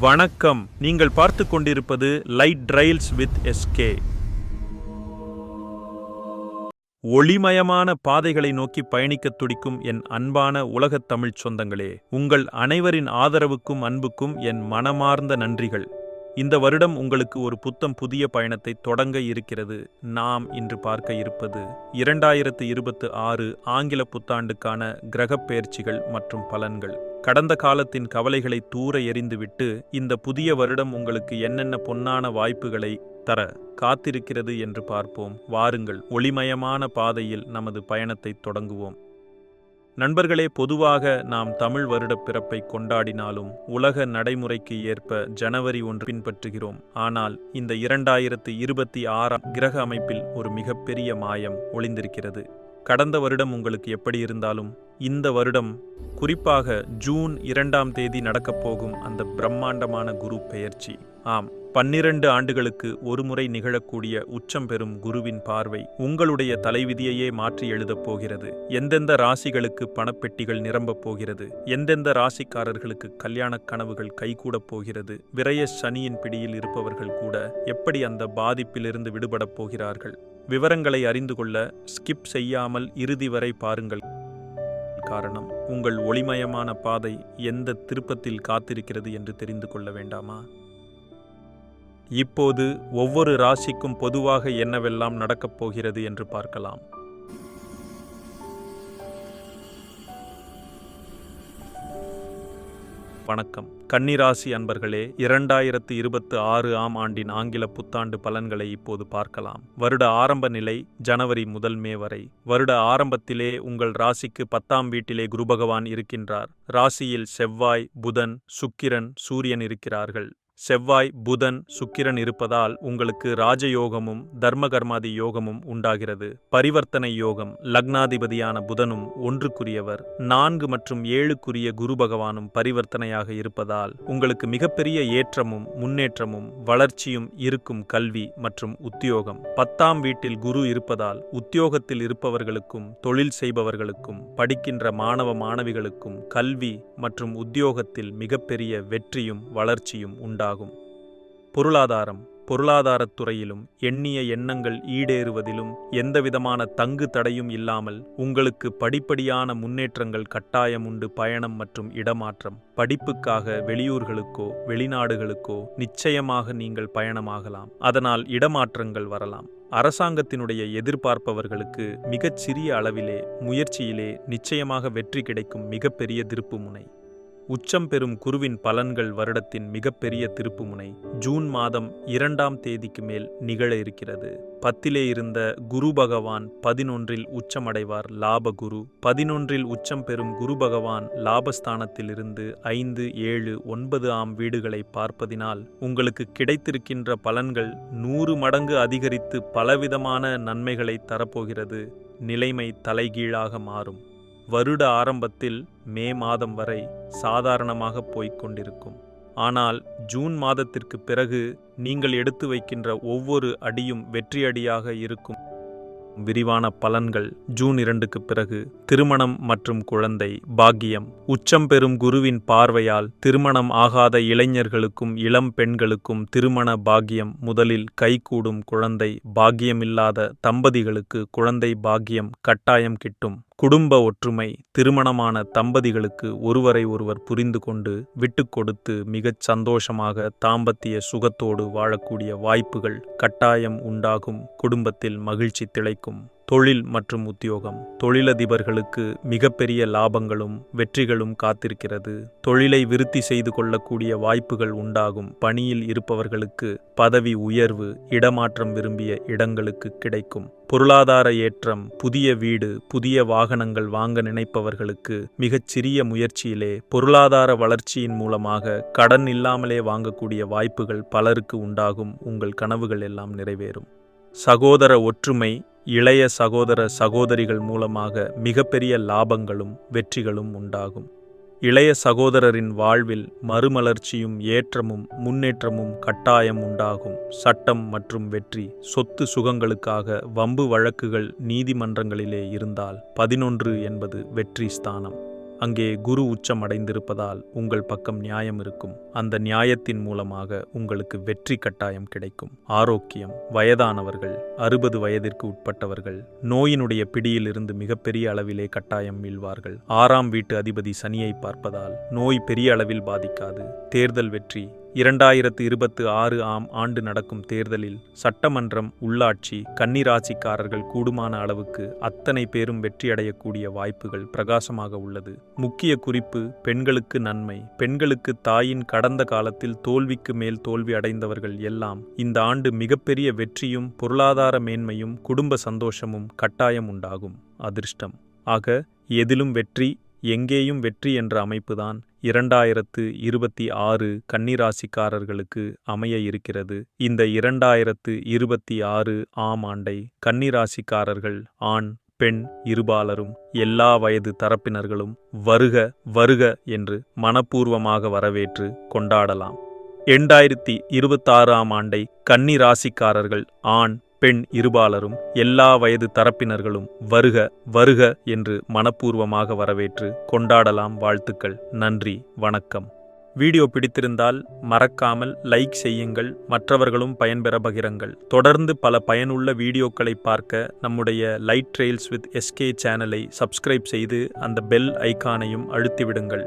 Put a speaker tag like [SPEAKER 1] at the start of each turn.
[SPEAKER 1] வணக்கம். நீங்கள் பார்த்து கொண்டிருப்பது லைட் ட்ரைல்ஸ் வித் எஸ்கே ஒளிமயமான பாதைகளை நோக்கி பயணிக்கத் துடிக்கும் என் அன்பான உலகத் தமிழ்ச் சொந்தங்களே உங்கள் அனைவரின் ஆதரவுக்கும் அன்புக்கும் என் மனமார்ந்த நன்றிகள். இந்த வருடம் உங்களுக்கு ஒரு புத்தம் புதிய பயணத்தை தொடங்க இருக்கிறது. நாம் இன்று பார்க்க இருப்பது இரண்டாயிரத்து இருபத்து ஆறு ஆங்கில புத்தாண்டுக்கான கிரகப் பெயர்ச்சிகள் மற்றும் பலன்கள். கடந்த காலத்தின் கவலைகளை தூர எறிந்துவிட்டு இந்த புதிய வருடம் உங்களுக்கு என்னென்ன பொன்னான வாய்ப்புகளை தர காத்திருக்கிறது என்று பார்ப்போம். வாருங்கள் ஒளிமயமான பாதையில் நமது பயணத்தை தொடங்குவோம். நண்பர்களே பொதுவாக நாம் தமிழ் வருடப் பிறப்பை கொண்டாடினாலும் உலக நடைமுறைக்கு ஏற்ப ஜனவரி ஒன்று பின்பற்றுகிறோம். ஆனால் இந்த இரண்டாயிரத்து இருபத்தி ஆறாம் கிரக அமைப்பில் ஒரு மிகப்பெரிய மாயம் ஒளிந்திருக்கிறது. கடந்த வருடம் உங்களுக்கு எப்படி இருந்தாலும் இந்த வருடம் குறிப்பாக ஜூன் இரண்டாம் தேதி நடக்கப் போகும் அந்த பிரம்மாண்டமான குரு பெயர்ச்சி. ஆம் பன்னிரண்டு ஆண்டுகளுக்கு ஒருமுறை நிகழக்கூடிய உச்சம் பெறும் குருவின் பார்வை உங்களுடைய தலைவிதியையே மாற்றி எழுதப் போகிறது. எந்தெந்த ராசிகளுக்கு பணப்பெட்டிகள் நிரம்பப் போகிறது? எந்தெந்த ராசிக்காரர்களுக்கு கல்யாணக் கனவுகள் கைகூடப் போகிறது? விரய சனியின் பிடியில் இருப்பவர்கள் கூட எப்படி அந்த பாதிப்பிலிருந்து விடுபடப் போகிறார்கள்? விவரங்களை அறிந்து கொள்ள ஸ்கிப் செய்யாமல் இறுதி வரை பாருங்கள். காரணம் உங்கள் ஒளிமயமான பாதை எந்த திருப்பத்தில் காத்திருக்கிறது என்று தெரிந்து கொள்ள வேண்டாமா? இப்போது ஒவ்வொரு ராசிக்கும் பொதுவாக என்னவெல்லாம் நடக்கப் போகிறது என்று பார்க்கலாம். வணக்கம். கன்னிராசி அன்பர்களே இரண்டாயிரத்து இருபத்து ஆறு ஆம் ஆண்டின் ஆங்கில புத்தாண்டு பலன்களை இப்போது பார்க்கலாம். வருட ஆரம்ப நிலை ஜனவரி முதல் மே வரை. வருட ஆரம்பத்திலே உங்கள் ராசிக்கு பத்தாம் வீட்டிலே குரு பகவான் இருக்கின்றார். ராசியில் செவ்வாய் புதன் சுக்கிரன் சூரியன் இருக்கிறார்கள். செவ்வாய் புதன் சுக்கிரன் இருப்பதால் உங்களுக்கு ராஜயோகமும் தர்மகர்மாதி யோகமும் உண்டாகிறது. பரிவர்த்தனை யோகம் லக்னாதிபதியான புதனும் ஒன்றுக்குரியவர். நான்கு மற்றும் ஏழுக்குரிய குரு பகவானும் பரிவர்த்தனையாக இருப்பதால் உங்களுக்கு மிகப்பெரிய ஏற்றமும் முன்னேற்றமும் வளர்ச்சியும் இருக்கும் கல்வி மற்றும் உத்தியோகம். பத்தாம் வீட்டில் குரு இருப்பதால் உத்தியோகத்தில் இருப்பவர்களுக்கும் தொழில் செய்பவர்களுக்கும் படிக்கின்ற மாணவ மாணவிகளுக்கும் கல்வி மற்றும் உத்தியோகத்தில் மிகப்பெரிய வெற்றியும் வளர்ச்சியும் உண்டாகும் ஆகும் பொருளாதாரம் பொருளாதாரத் துறையிலும் எண்ணிய எண்ணங்கள் ஈடேறுவதிலும் எந்தவிதமான தங்கு தடையும் இல்லாமல் உங்களுக்கு படிப்படியான முன்னேற்றங்கள் கட்டாயம் உண்டு பயணம் மற்றும் இடமாற்றம். படிப்புக்காக வெளியூர்களுக்கோ வெளிநாடுகளுக்கோ நிச்சயமாக நீங்கள் பயணமாகலாம். அதனால் இடமாற்றங்கள் வரலாம். அரசாங்கத்தினுடைய எதிர்பார்ப்பவர்களுக்கு மிகச் சிறிய அளவிலே முயற்சியிலே நிச்சயமாக வெற்றி கிடைக்கும் மிகப்பெரிய திருப்புமுனை உச்சம் பெறும் குருவின் பலன்கள் வருடத்தின் மிகப்பெரிய திருப்புமுனை ஜூன் மாதம் இரண்டாம் தேதிக்கு மேல் நிகழ இருக்கிறது. பத்திலே இருந்த குரு பகவான் பதினொன்றில் உச்சமடைவார் லாப குரு பதினொன்றில் உச்சம் பெறும் குரு பகவான் லாபஸ்தானத்திலிருந்து ஐந்து ஏழு ஒன்பது ஆம் வீடுகளை பார்ப்பதினால் உங்களுக்கு கிடைத்திருக்கின்ற பலன்கள் நூறு மடங்கு அதிகரித்து பலவிதமான நன்மைகளை தரப்போகிறது. நிலைமை தலைகீழாக மாறும். வருட ஆரம்பத்தில் மே மாதம் வரை சாதாரணமாக போய்க் கொண்டிருக்கும் ஆனால் ஜூன் மாதத்திற்கு பிறகு நீங்கள் எடுத்து வைக்கின்ற ஒவ்வொரு அடியும் வெற்றி அடியாக இருக்கும். விரிவான பலன்கள் ஜூன் இரண்டுக்கு பிறகு திருமணம் மற்றும் குழந்தை பாக்கியம் உச்சம் பெறும் குருவின் பார்வையால் திருமணம் ஆகாத இளைஞர்களுக்கும் இளம் பெண்களுக்கும் திருமண பாக்கியம் முதலில் கைகூடும் குழந்தை பாக்கியமில்லாத தம்பதிகளுக்கு குழந்தை பாக்கியம் கட்டாயம் கிட்டும். குடும்ப ஒற்றுமை திருமணமான தம்பதிகளுக்கு ஒருவரை ஒருவர் புரிந்து கொண்டு விட்டு கொடுத்து மிகச் சந்தோஷமாக தாம்பத்திய சுகத்தோடு வாழக்கூடிய வாய்ப்புகள் கட்டாயம் உண்டாகும். குடும்பத்தில் மகிழ்ச்சி திளைக்கும். தொழில் மற்றும் உத்தியோகம். தொழிலதிபர்களுக்கு மிகப்பெரிய லாபங்களும் வெற்றிகளும் காத்திருக்கிறது. தொழிலை விருத்தி செய்து கொள்ளக்கூடிய வாய்ப்புகள் உண்டாகும். பணியில் இருப்பவர்களுக்கு பதவி உயர்வு இடமாற்றம் விரும்பிய இடங்களுக்கு கிடைக்கும். பொருளாதார ஏற்றம் புதிய வீடு புதிய வாகனங்கள் வாங்க நினைப்பவர்களுக்கு மிகச் சிறிய முயற்சியிலே பொருளாதார வளர்ச்சியின் மூலமாக கடன் இல்லாமலே வாங்கக்கூடிய வாய்ப்புகள் பலருக்கு உண்டாகும். உங்கள் கனவுகள் எல்லாம் நிறைவேறும். சகோதர ஒற்றுமை இளைய சகோதர சகோதரிகள் மூலமாக மிகப்பெரிய லாபங்களும் வெற்றிகளும் உண்டாகும். இளைய சகோதரரின் வாழ்வில் மறுமலர்ச்சியும் ஏற்றமும் முன்னேற்றமும் கட்டாயம் உண்டாகும். சட்டம் மற்றும் வெற்றி சொத்து சுகங்களுக்காக வம்பு வழக்குகள் நீதிமன்றங்களிலே இருந்தால் பதினொன்று என்பது வெற்றி ஸ்தானம். அங்கே குரு உச்சம் அடைந்திருப்பதால் உங்கள் பக்கம் நியாயம் இருக்கும். அந்த நியாயத்தின் மூலமாக உங்களுக்கு வெற்றி கட்டாயம் கிடைக்கும். ஆரோக்கியம் வயதானவர்கள் அறுபது வயதிற்கு உட்பட்டவர்கள் நோயினுடைய பிடியிலிருந்து மிகப்பெரிய அளவிலே கட்டாயம் மீள்வார்கள் ஆறாம் வீட்டு அதிபதி சனியை பார்ப்பதால் நோய் பெரிய அளவில் பாதிக்காது. தேர்தல் வெற்றி இரண்டாயிரத்து இருபத்து ஆறு ஆம் ஆண்டு நடக்கும் தேர்தலில் சட்டமன்றம் உள்ளாட்சி கன்னிராசிக்காரர்கள் கூடுமான அளவுக்கு அத்தனை பேரும் வெற்றியடையக்கூடிய வாய்ப்புகள் பிரகாசமாக உள்ளது. முக்கிய குறிப்பு பெண்களுக்கு நன்மை. பெண்களுக்கு தாயின் கடந்த காலத்தில் தோல்விக்கு மேல் தோல்வி அடைந்தவர்கள் எல்லாம் இந்த ஆண்டு மிகப்பெரிய வெற்றியும் பொருளாதார மேன்மையும் குடும்ப சந்தோஷமும் கட்டாயம் உண்டாகும். அதிர்ஷ்டம். ஆக எதிலும் வெற்றி எங்கேயும் வெற்றி என்ற அமைப்புதான் இரண்டாயிரத்து இருபத்தி ஆறு கன்னிராசிக்காரர்களுக்கு அமைய இருக்கிறது. இந்த இரண்டாயிரத்து இருபத்தி ஆறு ஆம் ஆண்டை கன்னிராசிக்காரர்கள் ஆண் பெண் இருபாலரும் எல்லா வயது தரப்பினர்களும் வருக வருக என்று மனப்பூர்வமாக வரவேற்று கொண்டாடலாம். எண்டாயிரத்தி இருபத்தாறாம் ஆண்டை கன்னி ராசிக்காரர்கள் ஆண் பெண் இருபாலரும் எல்லா வயது தரப்பினர்களும் வருக வருக என்று மனப்பூர்வமாக வரவேற்று கொண்டாடலாம் வாழ்த்துக்கள். நன்றி வணக்கம். வீடியோ பிடித்திருந்தால் மறக்காமல் லைக் செய்யுங்கள் மற்றவர்களும் பயன்பெற பகிரங்கள். தொடர்ந்து பல பயனுள்ள வீடியோக்களை பார்க்க நம்முடைய லைட் ட்ரெயில்ஸ் வித் எஸ்கே சேனலை சப்ஸ்கிரைப் செய்து அந்த பெல் ஐகானையும் அழுத்திவிடுங்கள்.